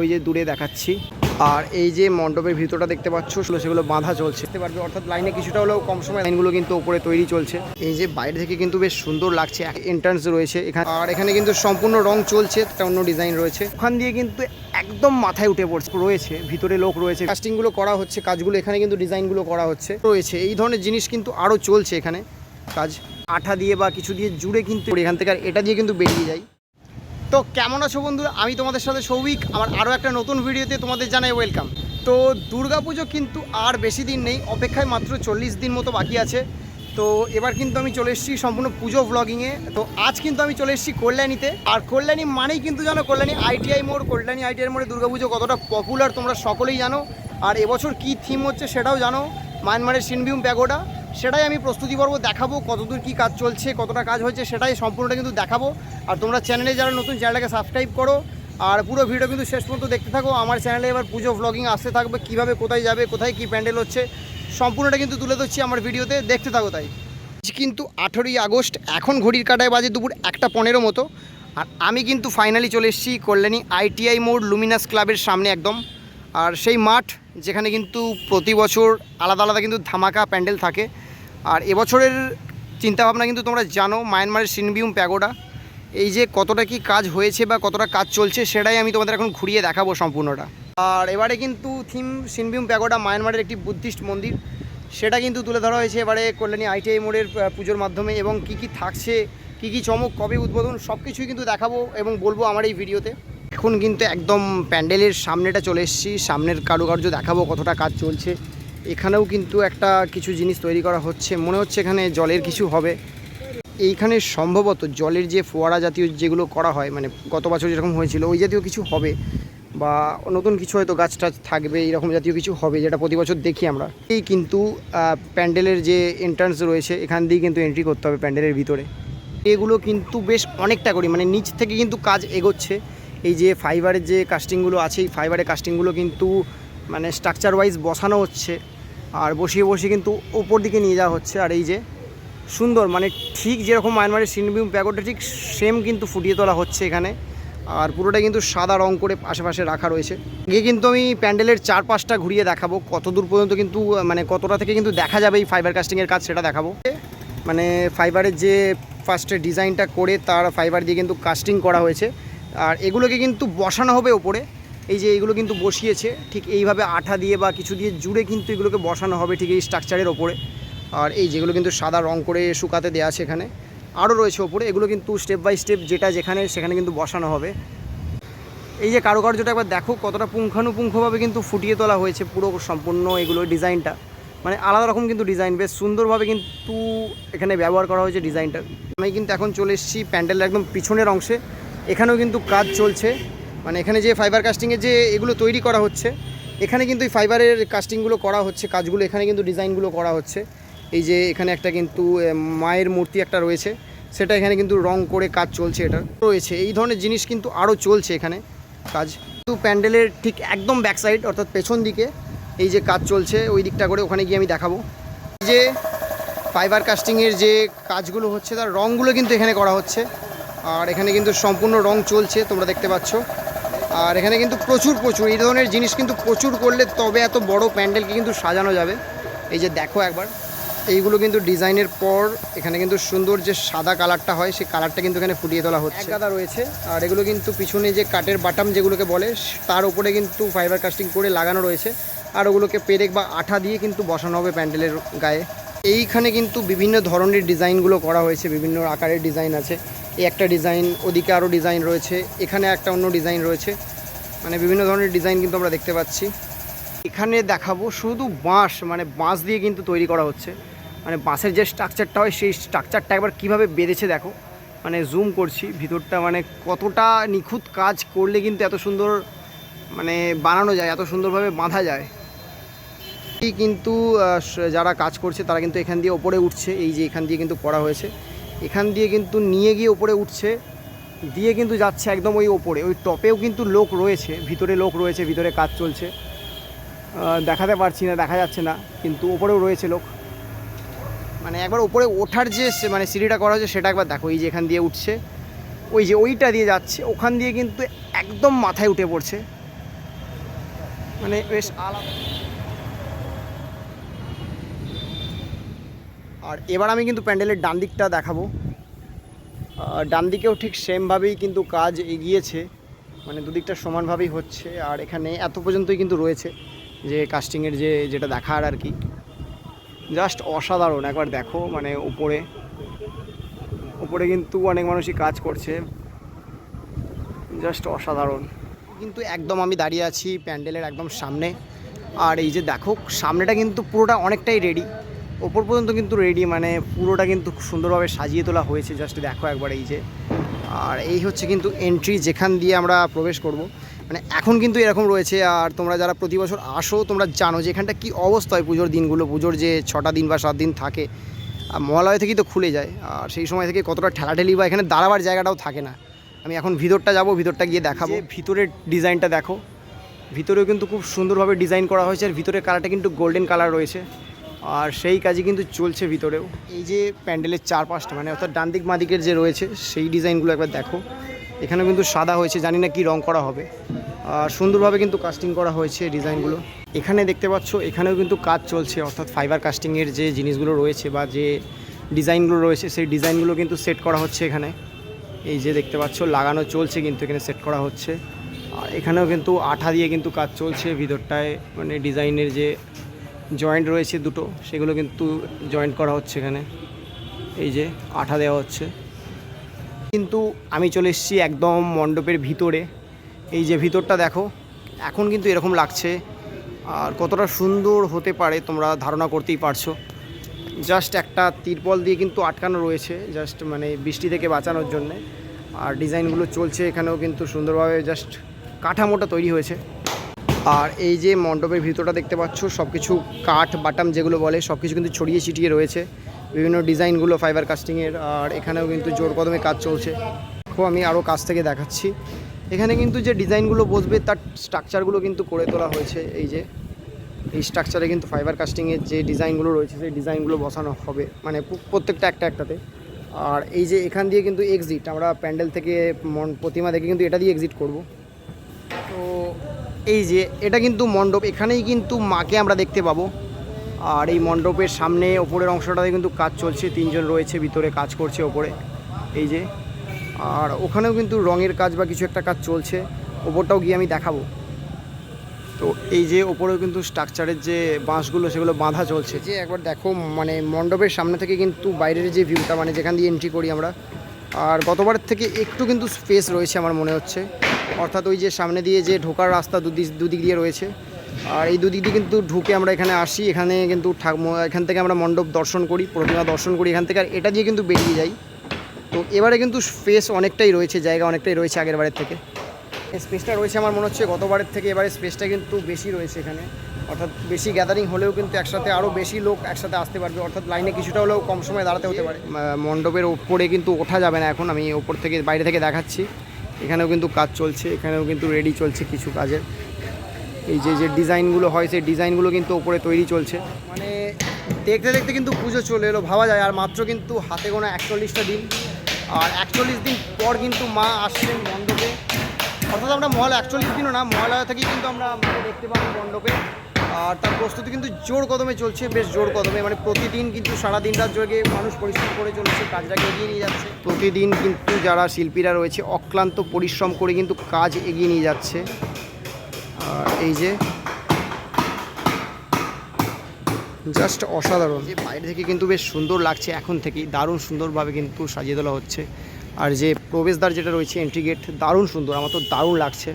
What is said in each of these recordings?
ওই যে দূরে দেখাচ্ছি। আর এই যে মণ্ডপের ভিতরটা দেখতে পাচ্ছ, সেগুলো সেগুলো বাঁধা চলছে। দেখতে পারবে, অর্থাৎ লাইনে কিছুটা হলেও কম সময় লাইনগুলো কিন্তু ওপরে তৈরি চলছে। এই যে বাইরে থেকে কিন্তু বেশ সুন্দর লাগছে এন্ট্রান্স রয়েছে এখানে। আর এখানে কিন্তু সম্পূর্ণ রং চলছে, একটা অন্য ডিজাইন রয়েছে। ওখান দিয়ে কিন্তু একদম মাথায় উঠে পড়ছে, রয়েছে, ভিতরে লোক রয়েছে। কাস্টিংগুলো করা হচ্ছে, কাজগুলো এখানে কিন্তু ডিজাইনগুলো করা হচ্ছে। রয়েছে, এই ধরনের জিনিস কিন্তু আরও চলছে এখানে কাজ। আঠা দিয়ে বা কিছু দিয়ে জুড়ে কিন্তু, এখান থেকে আর এটা দিয়ে কিন্তু বেরিয়ে যায়। তো কেমন আছো বন্ধুরা আমি তোমাদের সাথে সৌভিক। আমার আরও একটা নতুন ভিডিওতে তোমাদের জানাই ওয়েলকাম তো দুর্গাপুজো কিন্তু আর বেশি দিন নেই, অপেক্ষায় মাত্র চল্লিশ দিন মতো বাকি আছে। তো এবার কিন্তু আমি চলে এসেছি সম্পূর্ণ পুজো ব্লগিংয়ে তো আজ কিন্তু আমি চলে এসেছি কল্যাণীতে। আর কল্যাণী মানেই কিন্তু জানো, কল্যাণী আইটিআই মোড়, কল্যাণী আইটিআই মোড়ে দুর্গাপুজো কতটা পপুলার তোমরা সকলেই জানো। আর এবছর কি থিম হচ্ছে সেটাও জানো, মায়ানমারের সিনবিউম প্যাগোডা। সেটাই আমি প্রস্তুতি পর্ব দেখাবো, কতদূর কি কাজ চলছে, কতটা কাজ হয়েছে সেটাই সম্পূর্ণটা কিন্তু দেখাবো। আর তোমরা চ্যানেলে যারা নতুন, চ্যানেলটাকে সাবস্ক্রাইব করো। আর পুরো ভিডিও কিন্তু শেষ পর্যন্ত দেখতে থাকো। আমার চ্যানেলে এবার পুজো ব্লগিং আসতে থাকবে, কীভাবে কোথায় যাবে, কোথায় কি প্যান্ডেল হচ্ছে, সম্পূর্ণটা কিন্তু তুলে ধরছি আমার ভিডিওতে, দেখতে থাকো তাই। কিন্তু আঠেরোই আগস্ট, এখন ঘড়ির কাটায় বাজে দুপুর একটা পনেরো মতো। আর আমি কিন্তু ফাইনালি চলে এসেছি কল্যাণী আইটিআই মোড় লুমিনাস ক্লাবের সামনে একদম। আর সেই মাঠ যেখানে কিন্তু প্রতি বছর আলাদা আলাদা কিন্তু ধামাকা প্যান্ডেল থাকে। আর এবছরের চিন্তাভাবনা কিন্তু তোমরা জানো, মায়ানমারের সিনবিউম প্যাগোডা। এই যে কতটা কি কাজ হয়েছে বা কতটা কাজ চলছে সেটাই আমি তোমাদের এখন ঘুরিয়ে দেখাবো সম্পূর্ণটা। আর এবারে কিন্তু থিম সিনবিউম প্যাগোডা মায়ানমারের একটি বুদ্ধিস্ট মন্দির। সেটা কিন্তু তুলে ধরা হয়েছে এবারে কল্যাণী আইটিআই মোড়ের পুজোর মাধ্যমে এবং কি কি থাকছে, কি কি চমক, কবে উদ্বোধন সব কিছুই কিন্তু দেখাবো এবং বলব আমার এই ভিডিওতে। এখন কিন্তু একদম প্যান্ডেলের সামনেটা চলে এসেছি, সামনের কারুকার্য দেখাবো কতটা কাজ চলছে। এখানেও কিন্তু একটা কিছু জিনিস তৈরি করা হচ্ছে। মনে হচ্ছে এখানে জলের কিছু হবে। এইখানে সম্ভবত জলের যে ফোয়ারা জাতীয় যেগুলো করা হয় মানে গত বছর যেরকম হয়েছিল, ওই জাতীয় কিছু হবে বা নতুন কিছু হয়তো গাছ টাছ থাকবে, এরকম জাতীয় কিছু হবে যেটা প্রতি বছর দেখি আমরা। এই কিন্তু প্যান্ডেলের যে এন্ট্রান্স রয়েছে, এখান দিয়ে কিন্তু এন্ট্রি করতে হবে প্যান্ডেলের ভিতরে। এগুলো কিন্তু বেশ অনেকটা করি মানে নিচ থেকে কিন্তু কাজ এগোচ্ছে। এই যে ফাইবারের যে কাস্টিংগুলো আছে, এই ফাইবারের কাস্টিংগুলো কিন্তু মানে স্ট্রাকচার ওয়াইজ বসানো হচ্ছে। আর বসিয়ে বসিয়ে কিন্তু ওপর দিকে নিয়ে যাওয়া হচ্ছে। আর এই যে সুন্দর মানে ঠিক যেরকম মায়ানমারের সিনবিউম প্যাগোডটা ঠিক সেম কিন্তু ফুটিয়ে তোলা হচ্ছে এখানে। আর পুরোটা কিন্তু সাদা রং করে আশেপাশে রাখা রয়েছে। গিয়ে কিন্তু আমি প্যান্ডেলের চারপাশটা ঘুরিয়ে দেখাবো। কত দূর পর্যন্ত কিন্তু মানে কতটা থেকে কিন্তু দেখা যাবে এই ফাইবার কাস্টিংয়ের কাজ সেটা দেখাবো। মানে ফাইবারের যে ফার্স্টে ডিজাইনটা করে তার ফাইবার দিয়ে কিন্তু কাস্টিং করা হয়েছে। আর এগুলোকে কিন্তু বসানো হবে ওপরে এই যে এইগুলো কিন্তু বসিয়েছে, ঠিক এইভাবে আঠা দিয়ে বা কিছু দিয়ে জুড়ে কিন্তু এগুলোকে বসানো হবে ঠিক এই স্ট্রাকচারের ওপরে। আর এই যেগুলো কিন্তু সাদা রং করে শুকাতে দেওয়া আছে এখানে। আরও রয়েছে ওপরে, এগুলো কিন্তু স্টেপ বাই স্টেপ যেটা যেখানে সেখানে কিন্তু বসানো হবে। এই যে কারুকার্যটা একবার দেখো, কতটা পুঙ্খানুপুঙ্খভাবে কিন্তু ফুটিয়ে তোলা হয়েছে পুরো সম্পূর্ণ এগুলো ডিজাইনটা। মানে আলাদা রকম কিন্তু ডিজাইন, বেশ সুন্দরভাবে কিন্তু এখানে ব্যবহার করা হয়েছে ডিজাইনটা। আমি কিন্তু এখন চলে এসেছি প্যান্ডেলের একদম পিছনের অংশে। এখানেও কিন্তু কাজ চলছে। মানে এখানে যে ফাইবার কাস্টিংয়ের যে এগুলো তৈরি করা হচ্ছে, এখানে কিন্তু এই ফাইবারের কাস্টিংগুলো করা হচ্ছে, কাজগুলো এখানে কিন্তু ডিজাইনগুলো করা হচ্ছে। এই যে এখানে একটা কিন্তু মায়ের মূর্তি একটা রয়েছে, সেটা এখানে কিন্তু রং করে কাজ চলছে এটা। রয়েছে, এই ধরনের জিনিস কিন্তু আরও চলছে এখানে কাজ। কিন্তু প্যান্ডেলের ঠিক একদম ব্যাক সাইড অর্থাৎ পেছন দিকে এই যে কাজ চলছে, ওই দিকটা করে ওখানে গিয়ে আমি দেখাবো। এই যে ফাইবার কাস্টিংয়ের যে কাজগুলো হচ্ছে, তার রঙগুলো কিন্তু এখানে করা হচ্ছে। আর এখানে কিন্তু সম্পূর্ণ রং চলছে, তোমরা দেখতে পাচ্ছ। আর এখানে কিন্তু প্রচুর প্রচুর। এই ধরনের জিনিস কিন্তু প্রচুর করলে তবে এত বড় প্যান্ডেলকে কিন্তু সাজানো যাবে। এই যে দেখো একবার এইগুলো কিন্তু ডিজাইনের পর এখানে কিন্তু সুন্দর যে সাদা কালারটা হয় সেই কালারটা কিন্তু এখানে ফুটিয়ে তোলা হচ্ছে। গাদা রয়েছে। আর এগুলো কিন্তু পিছনে যে কাঠের বাটাম যেগুলোকে বলে তার উপরে কিন্তু ফাইবার কাস্টিং করে লাগানো রয়েছে। আর ওগুলোকে পেরেক বা আঠা দিয়ে কিন্তু বসানো হবে প্যান্ডেলের গায়ে। এইখানে কিন্তু বিভিন্ন ধরনের ডিজাইনগুলো করা হয়েছে বিভিন্ন আকারের ডিজাইন আছে। এই একটা ডিজাইন, ওদিকে আরও ডিজাইন রয়েছে, এখানে একটা অন্য ডিজাইন রয়েছে। মানে বিভিন্ন ধরনের ডিজাইন কিন্তু আমরা দেখতে পাচ্ছি। এখানে দেখাবো শুধু বাঁশ মানে বাঁশ দিয়ে কিন্তু তৈরি করা হচ্ছে। মানে বাঁশের যে স্ট্রাকচারটা হয়, সেই স্ট্রাকচারটা একবার কীভাবে বেঁধেছে দেখো। মানে জুম করছি, ভিতরটা মানে কতটা নিখুঁত কাজ করলে কিন্তু এত সুন্দর মানে বানানো যায়, এত সুন্দরভাবে বাঁধা যায়। কিন্তু যারা কাজ করছে, তারা কিন্তু এখান দিয়ে ওপরে উঠছে, এই যে এখান দিয়ে কিন্তু করা হয়েছে। এখান দিয়ে কিন্তু নিয়ে গিয়ে ওপরে উঠছে, দিয়ে কিন্তু যাচ্ছে একদম ওই ওপরে। ওই টপেও কিন্তু লোক রয়েছে, ভিতরে লোক রয়েছে, ভিতরে কাজ চলছে। দেখাতে পারছি না, দেখা যাচ্ছে না, কিন্তু ওপরেও রয়েছে লোক। মানে একবার ওপরে ওঠার যে মানে সিঁড়িটা করা হয়েছে, সেটা একবার দেখো, এই যে এখান দিয়ে উঠছে। ওই যে ওইটা দিয়ে যাচ্ছে, ওখান দিয়ে কিন্তু একদম মাথায় উঠে পড়ছে। মানে বেশ আলাদা। আর এবার আমি কিন্তু প্যান্ডেলের ডান দিকটা দেখাবো। ডান দিকেও ঠিক সেমভাবেই কিন্তু কাজ এগিয়েছে মানে দুদিকটা সমানভাবেই হচ্ছে, আর এখানে এত পর্যন্তই কিন্তু রয়েছে যে কাস্টিংয়ের যে যেটা দেখার আর কি। জাস্ট অসাধারণ, একবার দেখো মানে উপরে উপরে কিন্তু অনেক মানুষই কাজ করছে। জাস্ট অসাধারণ। কিন্তু একদম আমি দাঁড়িয়ে আছি প্যান্ডেলের একদম সামনে, আর এই যে দেখো, সামনেটা কিন্তু পুরোটা অনেকটাই রেডি ওপর পর্যন্ত কিন্তু রেডি মানে পুরোটা কিন্তু সুন্দরভাবে সাজিয়ে তোলা হয়েছে জাস্ট দেখো একবার এই যে। আর এই হচ্ছে কিন্তু এন্ট্রি যেখান দিয়ে আমরা প্রবেশ করব। মানে এখন কিন্তু এরকম রয়েছে, আর তোমরা যারা প্রতি বছর আসো, তোমরা জানো যে এখানটা কী অবস্থা হয় পুজোর দিনগুলো। পুজোর যে ছটা দিন বা সাত দিন থাকে মহালয় থেকেই তো খুলে যায়। আর সেই সময় থেকে কতটা ঠেলাঠেলি বা এখানে দাঁড়াবার জায়গাটাও থাকে না। আমি এখন ভিতরটা যাব, ভিতরটা গিয়ে দেখাবো। ভিতরের ডিজাইনটা দেখো, ভিতরেও কিন্তু খুব সুন্দরভাবে ডিজাইন করা হয়েছে, আর ভিতরের কালারটা কিন্তু গোল্ডেন কালার রয়েছে। আর সেই কাজই কিন্তু চলছে ভিতরেও। এই যে প্যান্ডেলের চারপাশটা মানে অর্থাৎ ডান দিক বাঁ দিকের যে রয়েছে, সেই ডিজাইনগুলো একবার দেখো। এখানেও কিন্তু সাদা হয়েছে, জানি না কি রং করা হবে। আর সুন্দরভাবে কিন্তু কাস্টিং করা হয়েছে ডিজাইনগুলো। এখানে দেখতে পাচ্ছ, এখানেও কিন্তু কাজ চলছে, অর্থাৎ ফাইবার কাস্টিংয়ের যে জিনিসগুলো রয়েছে বা যে ডিজাইনগুলো রয়েছে, সেই ডিজাইনগুলো কিন্তু সেট করা হচ্ছে এখানে। এই যে দেখতে পাচ্ছ, লাগানো চলছে কিন্তু এখানে সেট করা হচ্ছে। আর এখানেও কিন্তু আঠা দিয়ে কিন্তু কাজ চলছে, ভিতরটায় মানে ডিজাইনের যে জয়েন্ট রয়েছে দুটো, সেগুলো কিন্তু জয়েন্ট করা হচ্ছে এখানে। এই যে আঠা দেওয়া হচ্ছে। কিন্তু আমি চলে এসেছি একদম মণ্ডপের ভিতরে। এই যে ভিতরটা দেখো, এখন কিন্তু এরকম লাগছে। আর কতটা সুন্দর হতে পারে তোমরা ধারণা করতেই পারছ। জাস্ট একটা তিরপল দিয়ে কিন্তু আটকানো রয়েছে, জাস্ট মানে বৃষ্টি থেকে বাঁচানোর জন্য। আর ডিজাইনগুলো চলছে এখানেও কিন্তু সুন্দরভাবে জাস্ট কাঠামোটা তৈরি হয়েছে। আর এই যে মণ্ডপের ভিতরটা দেখতে পাচ্ছ সব কিছু কাঠ, বাটাম যেগুলো বলে সব কিছু কিন্তু ছড়িয়ে ছিটিয়ে রয়েছে। বিভিন্ন ডিজাইনগুলো ফাইবার কাস্টিংয়ের আর এখানেও কিন্তু জোর কদমে কাজ চলছে। দেখো, আমি আরও কাছ থেকে দেখাচ্ছি। এখানে কিন্তু যে ডিজাইনগুলো বসবে, তার স্ট্রাকচারগুলো কিন্তু করে তোলা হয়েছে। এই যে, এই স্ট্রাকচারে কিন্তু ফাইবার কাস্টিংয়ের যে ডিজাইনগুলো রয়েছে, সেই ডিজাইনগুলো বসানো হবে। মানে প্রত্যেকটা একটা একটাতে। আর এই যে এখান দিয়ে কিন্তু এক্সিট আমরা প্যান্ডেল থেকে প্রতিমা দেখে কিন্তু এটা দিয়ে এক্সিট করব। এই যে, এটা কিন্তু মণ্ডপ। এখানেই কিন্তু মাকে আমরা দেখতে পাবো। আর এই মণ্ডপের সামনে, ওপরের অংশটাতে কিন্তু কাজ চলছে। তিনজন রয়েছে, ভিতরে কাজ করছে ওপরে। এই যে, আর ওখানেও কিন্তু রঙের কাজ বা কিছু একটা কাজ চলছে। ওপরটাও গিয়ে আমি দেখাবো। তো এই যে, ওপরেও কিন্তু স্ট্রাকচারের যে বাঁশগুলো, সেগুলো বাঁধা চলছে। যে, একবার দেখো মানে মণ্ডপের সামনে থেকে কিন্তু বাইরের যে ভিউটা মানে যেখান দিয়ে এন্ট্রি করি আমরা আর গতবারের থেকে একটু কিন্তু স্পেস রয়েছে আমার মনে হচ্ছে। অর্থাৎ ওই যে সামনে দিয়ে যে ঢোকার রাস্তা দুদিক দুদিক দিয়ে রয়েছে। আর এই দুদিক দিয়ে কিন্তু ঢুকে আমরা এখানে আসি। এখানে কিন্তু এখান থেকে আমরা মণ্ডপ দর্শন করি, প্রতিমা দর্শন করি এখান থেকে। আর এটা দিয়ে কিন্তু বেরিয়ে যাই। তো এবারে কিন্তু স্পেস অনেকটাই রয়েছে, জায়গা অনেকটাই রয়েছে আগের বারের থেকে। স্পেসটা রয়েছে আমার মনে হচ্ছে গতবারের থেকে এবারে স্পেসটা কিন্তু বেশি রয়েছে এখানে। অর্থাৎ বেশি গ্যাদারিং হলেও কিন্তু একসাথে আরও বেশি লোক একসাথে আসতে পারবে। অর্থাৎ লাইনে কিছুটা হলেও কম সময় দাঁড়াতে হতে পারে। মণ্ডপের ওপরে কিন্তু ওঠা যাবে না এখন। আমি ওপর থেকে বাইরে থেকে দেখাচ্ছি। এখানেও কিন্তু কাজ চলছে এখানেও কিন্তু রেডি চলছে কিছু কাজের। এই যে যে ডিজাইনগুলো হয় সেই ডিজাইনগুলো কিন্তু ওপরে তৈরি চলছে। মানে দেখতে দেখতে কিন্তু পুজো চলে এলো ভাবা যায়। আর মাত্র কিন্তু হাতে গোনা একচল্লিশটা দিন। আর একচল্লিশ দিন পর কিন্তু মা আসছেন মণ্ডপে। অর্থাৎ আমরা মহল একচল্লিশ দিনও না মহালয়া থেকেই কিন্তু আমরা দেখতে পাবো মণ্ডপে। আর তার প্রস্তুতি কিন্তু জোর কদমে চলছে, বেশ জোর কদমে। মানে প্রতিদিন কিন্তু সারা দিন রাত জোরে মানুষ পরিশ্রম করে চলেছে, কাজটাকে এগিয়ে নিয়ে যাচ্ছে। প্রতিদিন কিন্তু যারা শিল্পীরা রয়েছে, অক্লান্ত পরিশ্রম করে কিন্তু কাজ এগিয়ে নিয়ে যাচ্ছে। আর এই যে জাস্ট অসাধারণ। যে বাইরে থেকে কিন্তু বেশ সুন্দর লাগছে, এখন থেকেই দারুণ সুন্দরভাবে কিন্তু সাজিয়ে তোলা হচ্ছে। আর যে প্রবেশদ্বার যেটা রয়েছে এন্ট্রি গেট দারুণ সুন্দর, আমার তো দারুণ লাগছে।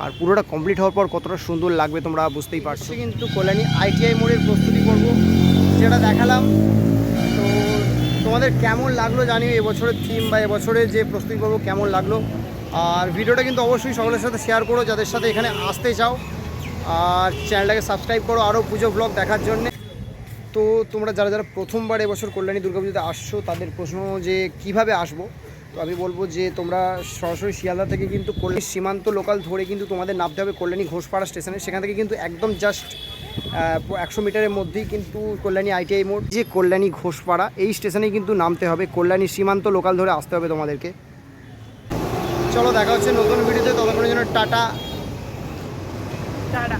আর পুরোটা কমপ্লিট হওয়ার পর কতটা সুন্দর লাগবে তোমরা বুঝতেই পারছ। কিন্তু কল্যাণী আইটিআই মোড়ের প্রস্তুতি করব, যেটা দেখালাম। তো তোমাদের কেমন লাগল জানিও, এবছরের থিম বা এবছরের যে প্রস্তুতি করব কেমন লাগল। আর ভিডিওটা কিন্তু অবশ্যই সকলের সাথে শেয়ার করো, যাদের সাথে এখানে আসতে চাও। আর চ্যানেলটাকে সাবস্ক্রাইব করো, আরও পুজো ব্লগ দেখার জন্য। তো তোমরা যারা যারা প্রথমবার এবছর কল্যাণী দুর্গাপুজোতে আসছো, তাদের প্রশ্ন যে কীভাবে আসব তো আমি বলব যে তোমরা সরাসরি শিয়ালদা থেকে কিন্তু কল্যাণী সীমান্ত লোকাল ধরে কিন্তু তোমাদের নামতে হবে কল্যাণী ঘোষপাড়া স্টেশনে সেখান থেকে কিন্তু একদম জাস্ট একশো মিটারের মধ্যেই কিন্তু কল্যাণী আইটিআই মোড়, যে কল্যাণী ঘোষপাড়া, এই স্টেশনেই কিন্তু নামতে হবে। কল্যাণী সীমান্ত লোকাল ধরে আসতে হবে তোমাদেরকে। চলো দেখা হচ্ছে নতুন ভিডিওতে ততক্ষণের জন্য টাটা। টাটা।